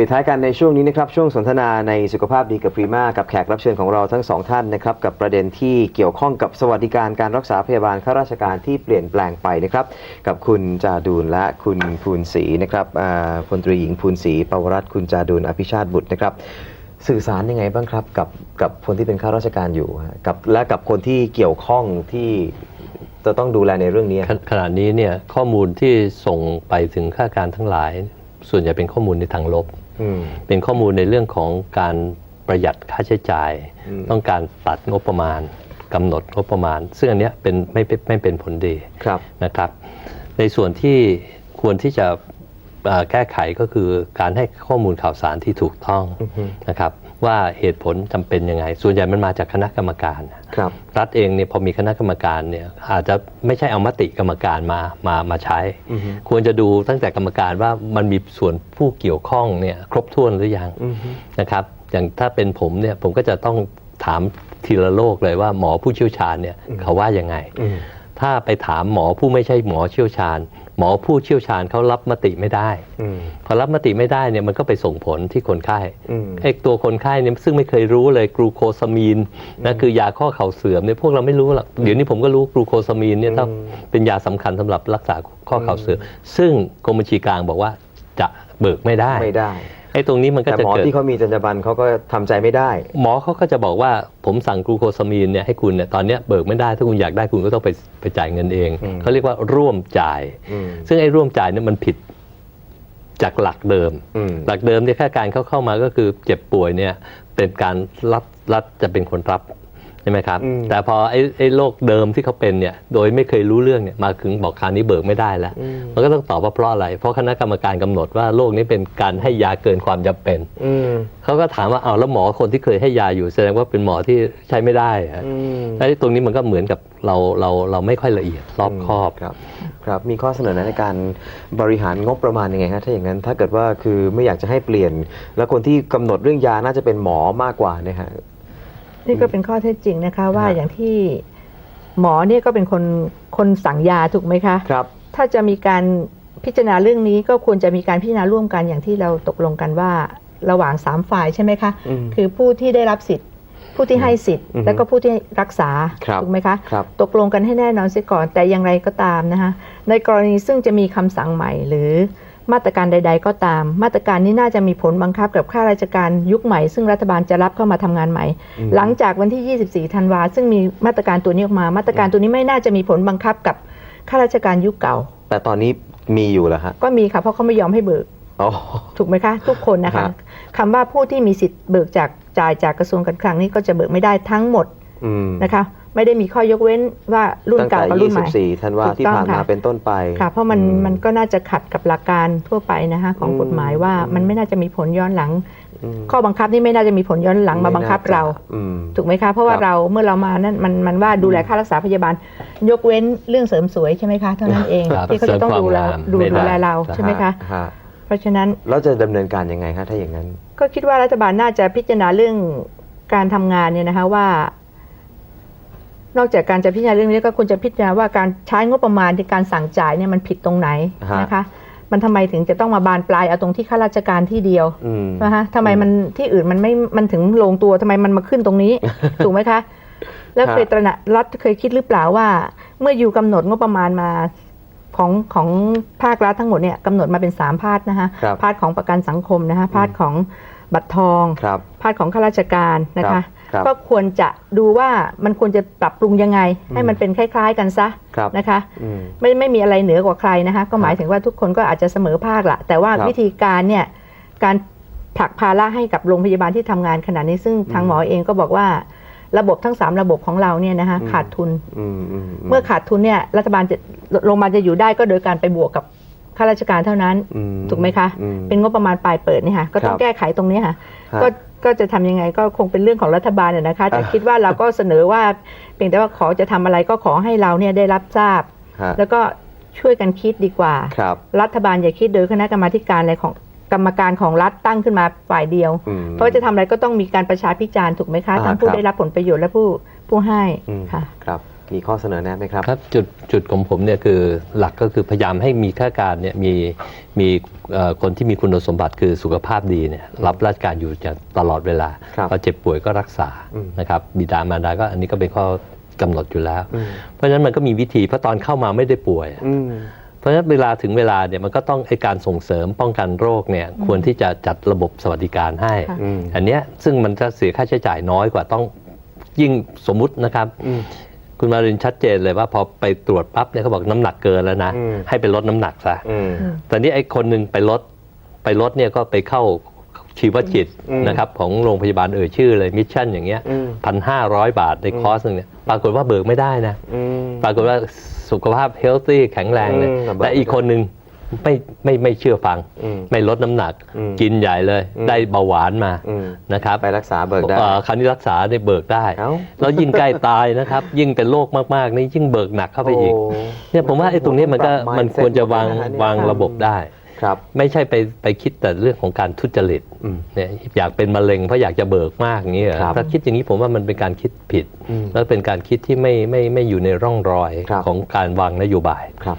ปิดท้ายกันในช่วงนี้นะครับช่วงสนทนาในสุขภาพดีกับพรีมากับแขกรับเชิญของเราทั้งสองท่านนะครับกับประเด็นที่เกี่ยวข้องกับสวัสดิการการรักษาพยาบาลข้าราชการที่เปลี่ยนแปลงไปนะครับกับคุณจาดูลและคุณภูนศรีนะครับพลตรีหญิงภูนศรีปวรัตคุณจาดูลอภิชาติบุตรนะครับสื่อสารยังไงบ้างครับกับกับคนที่เป็นข้าราชการอยู่กับและกับคนที่เกี่ยวข้องที่จะต้องดูแลในเรื่องนี้ขณขณะนี้เนี่ยข้อมูลที่ส่งไปถึงข้าราชการทั้งหลาย ส่วนใหญ่เป็นข้อมูลในทางลบ เป็นข้อมูลในเรื่องของการประหยัดค่าใช้จ่ายอืมต้องการตัดงบประมาณกำหนดงบประมาณ ซึ่งอันเนี้ยเป็นไม่เป็นไม่เป็นผลดีครับนะครับ ในส่วนที่ควรที่จะเอ่อแก้ไขก็คือการให้ข้อมูลข่าวสารที่ถูกต้องอือฮึนะครับ ว่าเหตุผลจำเป็นยังไง ส่วนใหญ่มันมาจากคณะกรรมการครับรัฐเองเนี่ยพอมีคณะกรรมการเนี่ยอาจจะไม่ใช่เอามติกรรมการมามามาใช้อือฮึควรจะดูตั้งแต่กรรมการว่ามันมีส่วนผู้เกี่ยวข้องเนี่ยครบถ้วนหรือยังอือฮึนะครับอย่างถ้าเป็นผมเนี่ยผมก็จะต้องถามทีละโรคเลยว่าหมอผู้เชี่ยวชาญเนี่ยเขาว่ายังไงอืม ถ้าไปถามหมอผู้ไม่ใช่หมอเชี่ยวชาญ หมอผู้เชี่ยวชาญเขารับมติไม่ได้อืมพอรับมติไม่ได้เนี่ยมันก็ไปส่งผลที่คนไข้อืมไอ้ตัวคนไข้เนี่ยซึ่งไม่เคยรู้เลยกรูโคซามีนนะคือยาข้อเข่าเสื่อมเนี่ยพวกเราไม่รู้หรอกเดี๋ยวนี้ผมก็รู้กรูโคซามีนเนี่ยถ้าอืมเป็นยาสำคัญสำหรับรักษาข้อเข่าเสื่อมซึ่งกรมบัญชีกลางบอกว่าจะเบิกไม่ได้ไม่ได้ไอ้ตรงนี้มันก็แต่จะหมอเกิด ที่เขามีจรรยาบรรณเขาก็ทำใจไม่ได้ หมอเขาก็จะบอกว่าผมสั่งกรูโคซามีนเนี่ยให้คุณเนี่ยตอนเนี้ยเบิกไม่ได้ถ้าคุณอยากได้คุณก็ต้องไปไปจ่ายเงินเอง อืม เขาเรียกว่าร่วมจ่าย อืม ซึ่งไอ้ร่วมจ่ายเนี่ยมันผิดจากหลักเดิม อืม หลักเดิมที่ยค่าการเขาเข้ามาก็คือเจ็บป่วยเนี่ยเป็นการรัฐรัฐจะเป็นคนรับ ใช่ไหมครับอืมแต่พอไอ้ไอ้โรคเดิมที่เขาเป็นเนี่ยโดยไม่เคยรู้เรื่องเนี่ยมาถึงบอกคราวนี้เบิกไม่ได้แล้วอืมมันก็ต้องตอบว่าเพราะอะไร เพราะคณะกรรมการกำหนดว่าโรคนี้เป็นการให้ยาเกินความจำเป็นอืมเขาก็ถามว่าเอาวแล้วหมอคนที่เคยให้ยาอยู่แสดงว่าเป็นหมอที่ใช้ไม่ได้อะอืมไอ้ตรงนี้มันก็เหมือนกับเราเราเราไม่ค่อยละเอียดรอบคอบครับครับมีข้อเสนอแนะในการบริหารงบประมาณยังไงฮะถ้าอย่างนั้นถ้าเกิดว่าคือไม่อยากจะให้เปลี่ยน แล้วคนที่กำหนดเรื่องยาน่าจะเป็นหมอมากกว่าเนี่ยฮะ นี่ก็เป็นข้อเท็จจริงนะคะ ว่าฮะอย่างที่หมอเนี่ยก็เป็นคนคนสั่งยาถูกไหมคะครับ ถ้าจะมีการพิจารณาเรื่องนี้ก็ควรจะมีการพิจารณาร่วมกันอย่างที่เราตกลงกันว่าระหว่างสามฝ่ายใช่ไหมคะอืมคือผู้ที่ได้รับสิทธิ์ ผู้ที่ให้สิทธิ์อือฮึแล้วก็ผู้ที่รักษาครับถูกไหมคะครับตกลงกันให้แน่นอนเสียก่อนแต่อย่างไรก็ตามนะคะในกรณีซึ่งจะมีคำสั่งใหม่หรือ มาตรการใด ๆ ก็ตาม มาตรการนี้น่าจะมีผลบังคับกับข้าราชการยุคใหม่ ซึ่งรัฐบาลจะรับเข้ามาทำงานใหม่อืมหลังจากวันที่ 24 ธันวาซึ่งมีมาตรการตัวนี้ออกมา มาตรการตัวนี้ไม่น่าจะมีผลบังคับกับข้าราชการยุคเก่า แต่ตอนนี้มีอยู่แล้วฮะก็มีค่ะเพราะเขาไม่ยอมให้เบิกอ๋อถูกไหมคะทุกคนนะคะฮะคำว่าผู้ที่มีสิทธิ์เบิกจากจ่ายจากกระทรวงการคลังนี้ก็จะเบิกไม่ได้ทั้งหมดอืมนะคะ ไม่ได้มีข้อยกเว้นว่ารุ่นตั้งเก่าแต่กับรุ่นใหม่ 24ธันวาถูกที่ต้องผ่านมาค่ะ เป็นต้นไปค่ะเพราะมันอื มันก็น่าจะขัดกับหลักการทั่วไปนะคะของอืมกฎหมายว่าอืม มันไม่น่าจะมีผลย้อนหลังอืมข้อบังคับนี่ไม่น่าจะมีผลย้อนหลังมาบังคับเรา อืม ถูกไหมคะเพราะว่าครับเราเมื่อเรามานั่นมันมันว่าดูแลค่ารักษาพยาบาล ยกเว้นเรื่องเสริมสวยใช่ไหมคะเท่านั้นเองครับที่เขาจะต้องดูแลเสริมความงามดูไม่ได้ ดูแลเราใช่ไหมคะ ฮะเพราะฉะนั้นแล้วจะดำเนินการยังไงฮะถ้าอย่างนั้น ก็คิดว่ารัฐบาลน่าจะพิจารณาเรื่องการทำงานเนี่ยนะคะว่า นอกจากการจะพิจารณาเรื่องนี้ก็ควรจะพิจารณาว่าการใช้งบประมาณในการสั่งจ่ายเนี่ยมันผิดตรงไหนฮะนะคะ มันทำไมถึงจะต้องมาบานปลายเอาตรงที่ข้าราชการที่เดียวอืมนะคะทำไมมันที่อื่นมันไม่มันถึงลงตัวทำไมมันมาขึ้นตรงนี้ถูกไหมคะ แล้วครับเคยตระหนักรัฐเคยคิดหรือเปล่าว่า เมื่ออยู่กำหนดงบประมาณมาของของภาครัฐทั้งหมดเนี่ยกำหนดมาเป็นสามพาร์ทนะคะครับพาร์ทของประกันสังคมนะคะพาร์ทของบัตรทองครับพาร์ทของข้าราชการนะครัคะบครับ ก็ควรจะดูว่ามันควรจะปรับปรุงยังไง ให้มันเป็นคล้าย ๆ กันซะครับนะคะอืมไม่ไม่มีอะไรเหนือกว่าใครนะคะก็หมายถึงว่าทุกคนก็อาจจะเสมอภาคละแต่ว่าครับวิธีการเนี่ยการผลักภาระให้กับโรงพยาบาลที่ทำงานขนาดนี้ซึ่งทางหมอเองก็บอกว่าระบบทั้ง 3 ระบบของเราเนี่ยนะคะอืมขาดทุนอืมอืมเมื่อขาดทุนเนี่ยรัฐบาลจะโรงพยาบาลจะอยู่ได้ก็โดยการไปบวกกับข้าราชการเท่านั้นอืถูกไหมคะอืมเป็นงบประมาณปลายเปิดเนี่ยค่ะก็ต้อคงรับแก้ไขตรงนี้ค่ะฮะก็ ก็จะทำยังไงก็คงเป็นเรื่องของรัฐบาลน่ะนะคะแต่อะคิดว่าเราก็เสนอว่าเพียงแต่ว่าขอจะทำอะไรก็ขอให้เราเนี่ยได้รับทราบฮะแล้วก็ช่วยกันคิดดีกว่าครับรัฐบาลอย่าคิดโดยคณะกรรมาธิการอะไรของกรรมการของรัฐตั้งขึ้นมาฝ่ายเดียวอืมเพราะจะทำอะไรก็ต้องมีการประชาพิจารณ์ถูกไหมคะอ่าทั้งผู้ครับได้รับผลประโยชน์และผู้ผู้ให้อืมค่ะครับ มีข้อเสนอแนะไหมครับ ครับจุดจุดของผมเนี่ยคือหลักก็คือพยายามให้มีข้าราชการเนี่ยมีมีเอ่อคนที่มีคุณสมบัติคือสุขภาพดีเนี่ยรับราชการอยู่จะตลอดเวลาครับพอเจ็บป่วยก็รักษาอืมนะครับบิดามารดาก็อันนี้ก็เป็นข้อกำหนดอยู่แล้วอืมเพราะฉะนั้นมันก็มีวิธีเพราะตอนเข้ามาไม่ได้ป่วยอืมเพราะฉะนั้นเวลาถึงเวลาเนี่ยมันก็ต้องไอการส่งเสริมป้องกันโรคเนี่ยควรที่จะจัดระบบสวัสดิการให้ค่ะอืมอันเนี้ยซึ่งมันจะเสียค่าใช้จ่ายน้อยกว่าต้องยิ่งสมมุตินะครับอืม คุณมารินชัดเจนเลยว่าพอไปตรวจปั๊บเนี่ยเขาบอกน้ำหนักเกินแล้วนะอืมให้ไปลดน้ำหนักซะอืมแต่นี่ไอ้คนหนึ่งไปลดไปลดเนี่ยก็ไปเข้าชีวจิตอืมนะครับของโรงพยาบาลเอ่ยชื่อเลยมิชชั่นอย่างเงี้ยอืมพันห้าร้อยบาทในคอร์สหนึงเนี่ยปรากฏว่าเบิกไม่ได้นะอืมปรากฏว่าสุขภาพเฮลตี้แข็งแรงเลยอืมแต่เบิกแต่อีกคนหนึ่ง ไม่ไม่ไม่เชื่อฟังอืมไม่ลดน้ำหนักอืมกินใหญ่เลยอืมได้เบาหวานมาอืมนะครับไปรักษาเบิกได้เอ่อคราวนี้รักษาได้เบิกได้เอ้าแล้วยิ่งใกล้ตายนะครับ ยิ่งเป็นโรคมากๆนี่ยิ่งเบิกหนักเข้าไปอีกโเนี่ยผมว่าไอ้ตรงนี้มันก็ปรับมัน mindset ควรจะวางนเนี่ยวางระบบได้ครับไม่ใช่ไปไปคิดแต่เรื่องของการทุจริตอืมเนี่ยอยากเป็นมะเร็งเพราะอยากจะเบิกมากอย่างนี้เหรอครับถ้าคิดอย่างนี้ผมว่ามันเป็นการคิดผิดอืมแล้วเป็นการคิดที่ไม่ไม่ไม่อยู่ในร่องรอยครับของการวางนโยบายครับ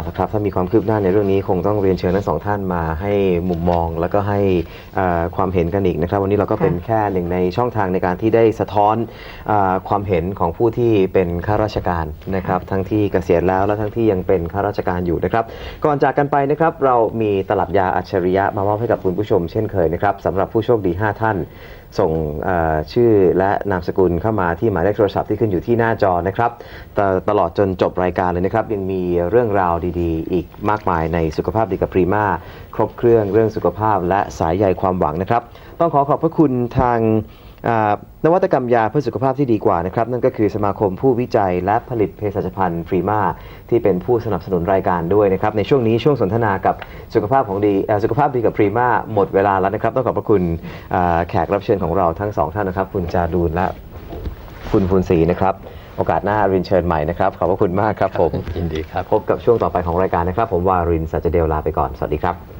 เอาละครับถ้ามีความคืบหน้าในเรื่องนี้คงต้องเรียนเชิญทั้งสองท่านมาให้มุมมอง แล้วก็ให้เอ่อความเห็นกันอีกนะครับ วันนี้เราก็เป็นแค่หนึ่งในช่องทางในการที่ได้สะท้อนเออความเห็นของผู้ที่เป็นข้าราชการนะครับ ทั้งที่เกษียณแล้วและทั้งที่ยังเป็นข้าราชการอยู่นะครับ ก่อนจากกันไปนะครับเรามีตลับยาอัจฉริยะมามอบให้กับคุณผู้ชมเช่นเคยนะครับสำหรับผู้โชคดี 5 ท่าน ส่งชื่อและนามสกุลเข้ามาที่หมายเลขโทรศัพท์ที่ขึ้นอยู่ที่หน้าจอนะครับตตลอดจนจบรายการเลยนะครับ ยังมีเรื่องราวดีๆ อีกมากมายในสุขภาพดีกับพรีมาครบเครื่องเรื่องสุขภาพและสายใยความหวังนะครับ ต้องขอขอบพระคุณทาง นวัตกรรมยาเพื่อสุขภาพที่ดีกว่านะครับ นั่นก็คือสมาคมผู้วิจัยและผลิตเภสัชภัณฑ์พรีมาที่เป็นผู้สนับสนุนรายการด้วยนะครับ ในช่วงนี้ช่วงสนทนากับสุขภาพของดีเอ่อสุขภาพดีกับพรีมาหมดเวลาแล้วนะครับ ต้องขอบพระคุณอ่าแขกรับเชิญของเราทั้งสองท่านนะครับ คุณจาดูนและคุณภูนศรีนะครับโอกาสหน้าเรียนเชิญใหม่นะครับ ขอบพระคุณมากครับผมยินดีครับ พบกับช่วงต่อไปของรายการนะครับ ผมวารินสัจเดลลาไปก่อน สวัสดีครับ